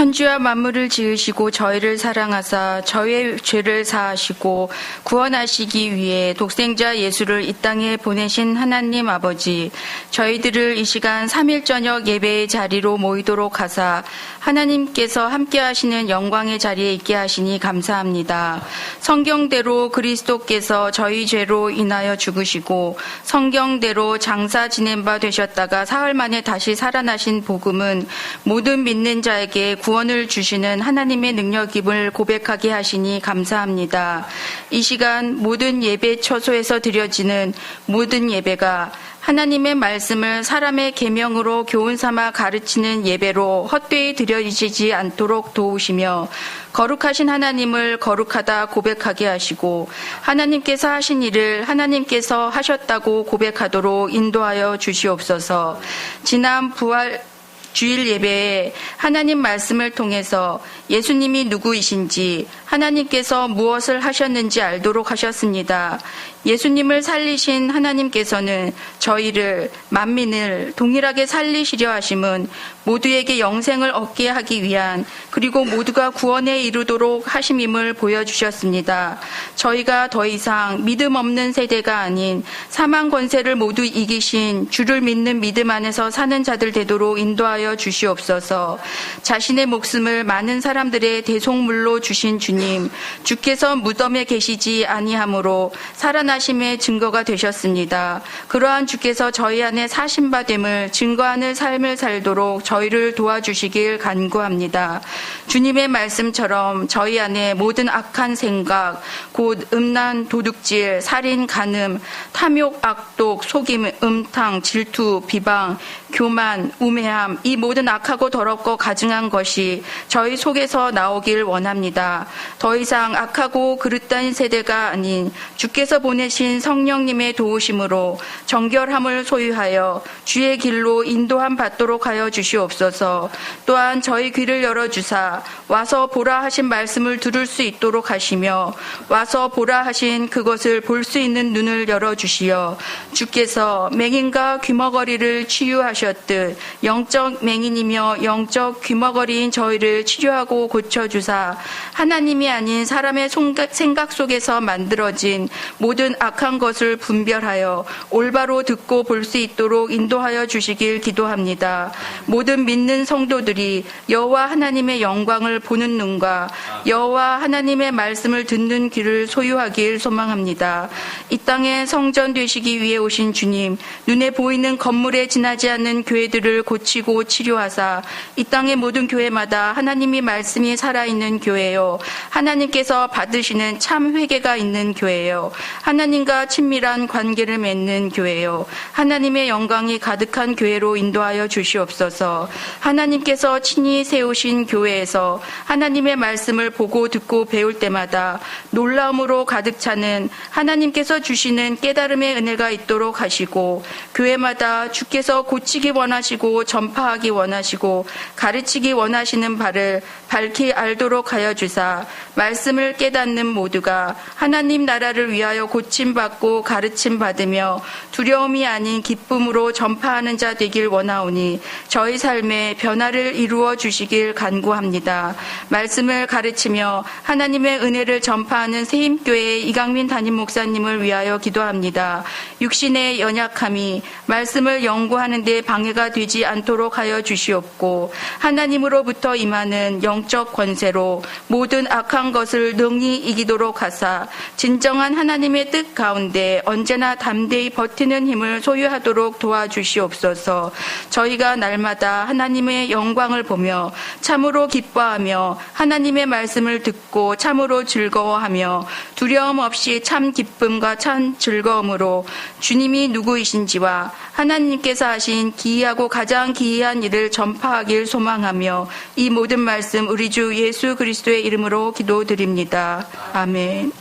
천지와 만물을 지으시고 저희를 사랑하사 저희의 죄를 사하시고 구원하시기 위해 독생자 예수를 이 땅에 보내신 하나님 아버지 저희들을 이 시간 3일 저녁 예배의 자리로 모이도록 하사 하나님께서 함께 하시는 영광의 자리에 있게 하시니 감사합니다. 성경대로 그리스도께서 저희 죄로 인하여 죽으시고 성경대로 장사 지낸 바 되셨다가 사흘 만에 다시 살아나신 복음은 모든 믿는 자에게 구 원을 주시는 하나님의 능력임을 고백하게 하시니 감사합니다. 이 시간 모든 예배 처소에서 드려지는 모든 예배가 하나님의 말씀을 사람의 계명으로 교훈 삼아 가르치는 예배로 헛되이 드려지지 않도록 도우시며 거룩하신 하나님을 거룩하다 고백하게 하시고 하나님께서 하신 일을 하나님께서 하셨다고 고백하도록 인도하여 주시옵소서. 지난 부활 주일 예배에 하나님 말씀을 통해서 예수님이 누구이신지 하나님께서 무엇을 하셨는지 알도록 하셨습니다. 예수님을 살리신 하나님께서는 저희를 만민을 동일하게 살리시려 하심은 모두에게 영생을 얻게 하기 위한 그리고 모두가 구원에 이르도록 하심임을 보여주셨습니다. 저희가 더 이상 믿음 없는 세대가 아닌 사망 권세를 모두 이기신 주를 믿는 믿음 안에서 사는 자들 되도록 인도하여 주시옵소서. 자신의 목숨을 많은 사람들의 대속물로 주신 주님, 주께서 무덤에 계시지 아니하므로 살아나심의 증거가 되셨습니다. 그러한 주께서 저희 안에 사신 바 됨을 증거하는 삶을 살도록 저희를 도와주시길 간구합니다. 주님의 말씀처럼 저희 안에 모든 악한 생각, 곧 음란, 도둑질, 살인, 간음, 탐욕, 악독, 속임, 음탕, 질투, 비방, 교만, 우매함, 이 모든 악하고 더럽고 가증한 것이 저희 속에서 나오길 원합니다. 더 이상 악하고 그릇된 세대가 아닌 주께서 보내신 성령님의 도우심으로 정결함을 소유하여 주의 길로 인도함 받도록 하여 주시옵소서. 또한 저희 귀를 열어 주사 와서 보라 하신 말씀을 들을 수 있도록 하시며 와서 보라 하신 그것을 볼 수 있는 눈을 열어 주시어 주께서 맹인과 귀머거리를 치유하셨듯 영적 맹인이며 영적 귀머거리인 저희를 치료하고 고쳐 주사 하나님 이 아닌 사람의 생각 속에서 만들어진 모든 악한 것을 분별하여 올바로 듣고 볼 수 있도록 인도하여 주시길 기도합니다. 모든 믿는 성도들이 여호와 하나님의 영광을 보는 눈과 여호와 하나님의 말씀을 듣는 귀를 소유하길 소망합니다. 이 땅에 성전 되시기 위해 오신 주님, 눈에 보이는 건물에 지나지 않는 교회들을 고치고 치료하사 이 땅의 모든 교회마다 하나님이 말씀이 살아있는 교회요. 하나님께서 받으시는 참 회개가 있는 교회요. 하나님과 친밀한 관계를 맺는 교회요. 하나님의 영광이 가득한 교회로 인도하여 주시옵소서. 하나님께서 친히 세우신 교회에서 하나님의 말씀을 보고 듣고 배울 때마다 놀라움으로 가득 차는 하나님께서 주시는 깨달음의 은혜가 있도록 하시고 교회마다 주께서 고치기 원하시고 전파하기 원하시고 가르치기 원하시는 바를 밝히 알도록 하여 주사 말씀을 깨닫는 모두가 하나님 나라를 위하여 고침 받고 가르침 받으며 두려움이 아닌 기쁨으로 전파하는 자 되길 원하오니 저희 삶에 변화를 이루어 주시길 간구합니다. 말씀을 가르치며 하나님의 은혜를 전파하는 세임교회의 이강민 담임 목사님을 위 하여 기도합니다. 육신의 연약함이 말씀을 연구하는 데 방해가 되지 않도록 하여 주시옵고 하나님으로부터 임하는 영적 권세로 모든 악한 것을 능히 이기도록 하사 진정한 하나님의 뜻 가운데 언제나 담대히 버티는 힘을 소유하도록 도와주시옵소서. 저희가 날마다 하나님의 영광을 보며 참으로 기뻐하며 하나님의 말씀을 듣고 참으로 즐거워하며 두려움 없이 참 기쁨과 참 즐거움으로 주님이 누구이신지와 하나님께서 하신 기이하고 가장 기이한 일을 전파하길 소망하며 이 모든 말씀 우리 주 예수 그리스도의 이름으로 기도드립니다. 아멘.